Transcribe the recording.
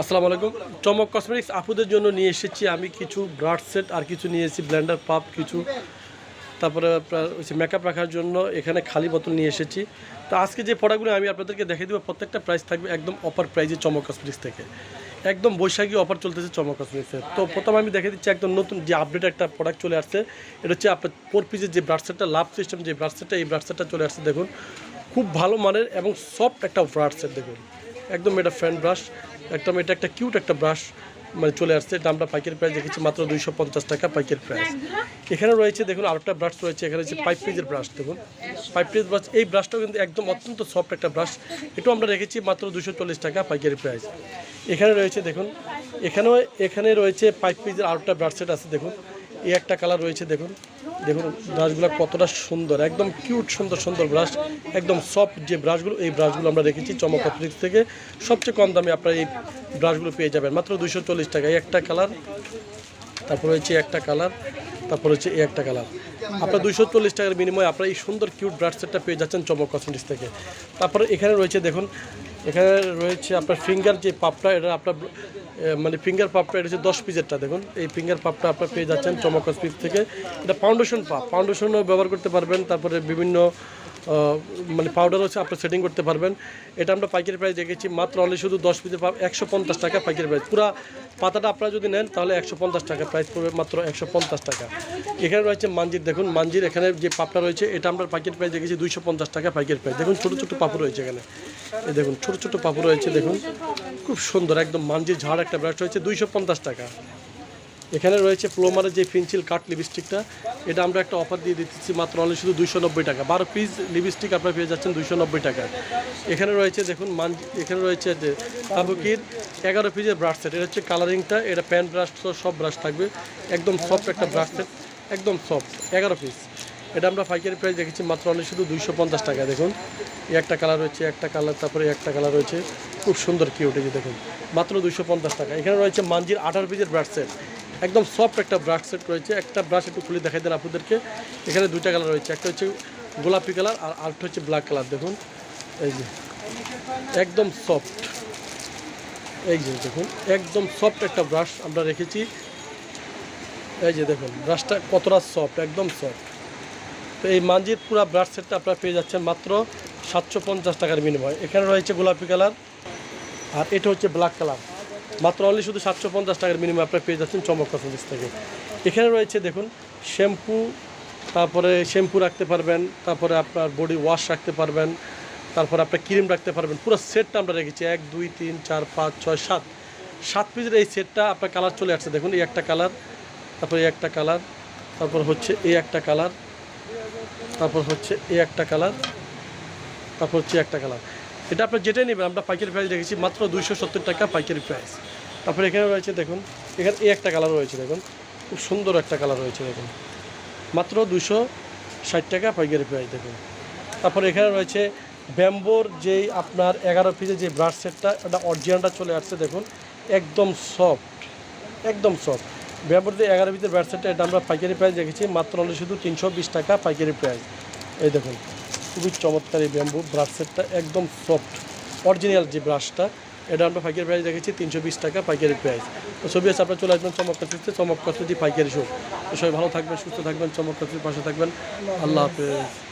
আসসালামু আলাইকুম। চমক কসমেটিক্স আপুদের জন্য নিয়ে এসেছি আমি কিছু ব্রাড সেট আর কিছু নিয়ে এসেছি, ব্লেন্ডার পাপ কিছু। তারপরে হচ্ছে মেকআপ রাখার জন্য এখানে খালি বোতল নিয়ে এসেছি। তো আজকে যে প্রোডাক্টগুলো আমি আপনাদেরকে দেখিয়ে দেবো, প্রত্যেকটা প্রাইস থাকবে একদম অফার প্রাইজে চমক কসমেটিক্স থেকে। একদম বৈশাখী অফার চলতেছে চমক কসমেটিক্সের তো প্রথম আমি দেখে দিচ্ছি একদম নতুন যে আপডেট একটা প্রোডাক্ট চলে আসছে। এটা হচ্ছে আপনার ফোর পিসের যে ব্রাড সেটটা লাভ সিস্টেম যে ব্রাড সেটটা, এই ব্রাড সেটটা চলে আসছে, দেখুন। খুব ভালো মানের এবং সফট একটা ব্রাড সেট, দেখুন। একদম এটা ফ্যান ব্রাশ একদম এটা একটা কিউট একটা ব্রাশ মানে চলে আসছে। আমরা পাইকারি প্রাইস দেখেছি মাত্র দুইশো পঞ্চাশ টাকা পাইকারি প্রাইস এখানে রয়েছে, দেখুন, আরেকটা ব্রাশ রয়েছে। এখানে হচ্ছে পাইপ পিজের ব্রাশ দেখুন। পাইপ পিজ ব্রাশ এই ব্রাশটাও কিন্তু একদম অত্যন্ত সফট একটা ব্রাশ এটাও আমরা রেখেছি মাত্র দুশো চল্লিশ টাকা পাইকারি প্রাইস এখানে রয়েছে, দেখুন, এখানেও, এখানে রয়েছে পাইপ পিজের আরেকটা ব্রাশ সেট আছে, দেখুন। এই একটা কালার রয়েছে, দেখুন। দেখুন ব্রাশগুলো কতটা সুন্দর, একদম কিউট সুন্দর সুন্দর ব্রাশ একদম সফট যে ব্রাশগুলো এই ব্রাশগুলো আমরা রেখেছি চমক অথরিক্স থেকে। সবচেয়ে কম দামে আপনারা এই ব্রাশগুলো পেয়ে যাবেন, মাত্র দুশো টাকা। একটা কালার তারপর রয়েছে একটা কালার তারপর হচ্ছে এই একটা কালার আপনার দুইশো চল্লিশ টাকার বিনিময়ে আপনার এই সুন্দর কিউট ব্রাড সেটটা পেয়ে যাচ্ছেন চমক কসমেটিক্স থেকে। তারপরে এখানে রয়েছে দেখুন, এখানে রয়েছে আপনার ফিঙ্গার যে পাপটা এটা আপনার মানে ফিঙ্গার পাপটা এটা হচ্ছে দশ পিসেরটা দেখুন। এই ফিঙ্গার পাপটা আপনার পেয়ে যাচ্ছেন চমক কসমেটিক্স থেকে। এটা ফাউন্ডেশন পাপ ফাউন্ডেশনও ব্যবহার করতে পারবেন, তারপরে বিভিন্ন মানে পাউডার হচ্ছে, আপনার সেটিং করতে পারবেন। এটা আমরা পাইকারি প্রাইস রেখেছি মাত্র অনলি শুধু দশ পাপ একশো পঞ্চাশ টাকা পাইকারি প্রাইস পুরো পাতাটা আপনারা যদি নেন, তাহলে একশো পঞ্চাশ টাকা প্রাইস পড়বে মাত্র একশো পঞ্চাশ টাকা। এখানে রয়েছে মাঞ্জির, দেখুন, মাঞ্জির এখানে যে পাপটা রয়েছে, এটা আমরা পাইকারি প্রাইস রেখেছি দুইশো পঞ্চাশ টাকা পাইকারি প্রাইস দেখুন, ছোটো ছোটো পাপড় রয়েছে এখানে। এই দেখুন, ছোটো ছোটো পাপড় রয়েছে, দেখুন। খুব সুন্দর, একদম মাঞ্জির ঝাড় একটা ব্রাশ রয়েছে, দুইশো পঞ্চাশ টাকা। এখানে রয়েছে প্লোমারের যে পেন্সিল কাট লিপস্টিকটা, এটা আমরা একটা অফার দিয়ে দিচ্ছি মাত্র অনলি শুধু দুইশো নব্বই টাকা। বারো পিস লিপস্টিক আপনারা পেয়ে যাচ্ছেন দুইশো নব্বই টাকা। এখানে রয়েছে দেখুন মান, এখানে রয়েছে যে তাবুকির এগারো পিসের ব্রাশ সেট এটা হচ্ছে কালারিংটা এটা প্যান ব্রাশ সব ব্রাশ থাকবে। একদম সফট একটা ব্রাশ সেট একদম সফট এগারো পিস এটা আমরা পাইকারি প্রাইস দেখেছি মাত্র অনলি শুধু দুইশো পঞ্চাশ টাকা, দেখুন। এই একটা কালার রয়েছে, একটা কালার তারপরে একটা কালার রয়েছে। খুব সুন্দর কি উঠেছে দেখুন, মাত্র দুইশো পঞ্চাশ টাকা। এখানে রয়েছে মাঞ্জির আঠারো পিসের ব্রাশ সেট একদম সফট একটা ব্রাশ সেট রয়েছে। একটা ব্রাশ একটু খুলে দেখাই দেন আপনাদেরকে। এখানে দুইটা কালার রয়েছে। একটা হচ্ছে গোলাপি কালার আর আরেকটা হচ্ছে ব্ল্যাক কালার দেখুন, এই যে, একদম সফট এই যে, দেখুন, একদম সফট একটা ব্রাশ আমরা রেখেছি। এই যে, দেখুন ব্রাশটা কতটা সফট একদম সফট তো এই মাঞ্জির পুরো ব্রাশ সেটটা আপনারা পেয়ে যাচ্ছেন মাত্র সাতশো পঞ্চাশ টাকার বিনিময়। এখানে রয়েছে গোলাপি কালার আর এটা হচ্ছে ব্ল্যাক কালার মাত্র অনলি শুধু সাতশো পঞ্চাশ টাকার বিনিময়ে আপনারা পেয়ে যাচ্ছেন চমক কসমেটিক্স থেকে। এখানে রয়েছে দেখুন শ্যাম্পু তারপরে শ্যাম্পু রাখতে পারবেন, তারপরে আপনার বডি ওয়াশ রাখতে পারবেন, তারপরে আপনার ক্রিম রাখতে পারবেন। পুরো সেটটা আমরা রেখেছি, এক, দুই, তিন, চার, পাঁচ, ছয়, সাত। সাত পিসের এই সেটটা আপনার কালার চলে আসছে। দেখুন, এই একটা কালার তারপরে এই একটা কালার তারপর হচ্ছে এই একটা কালার তারপর হচ্ছে এই একটা কালার তারপর হচ্ছে একটা কালার এটা আপনার যেটাই নেবেন, আমরা পাইকারি প্রাইস রেখেছি মাত্র দুইশো সত্তর টাকা পাইকারি প্রাইস তারপরে এখানে রয়েছে, দেখুন, এখানে এই একটা কালার রয়েছে, দেখুন, খুব সুন্দর একটা কালার রয়েছে, দেখুন। মাত্র দুশো ষাট টাকা পাইকারি প্রাইস দেখুন। তারপরে এখানে রয়েছে ব্যাম্বোর যেই আপনার এগারো পিসের যে ব্রাশ সেটটা এটা অরিজিনালটা চলে আসছে, দেখুন, একদম সফট একদম সফট ব্যাম্বোর যে এগারো পিসের ব্রাশ সেটটা এটা আমরা পাইকারি প্রাইস রেখেছি, মাত্র হলো শুধু তিনশো বিশ টাকা পাইকারি প্রাইস এই দেখুন খুবই চমৎকার এই ব্যাম্বু ব্রাশ সেটটা একদম সফট অরিজিনাল যে ব্রাশটা, এটা আমরা পাইকারি প্রাইস দেখেছি তিনশো বিশ টাকা পাইকারি প্রাইস তো ছবি আছে, আপনার চলে আসবেন চমক কাছে চমক পাইকারি শো সবাই ভালো থাকবেন, সুস্থ থাকবেন চমক পাশে থাকবেন। আল্লাহ হাফেজ।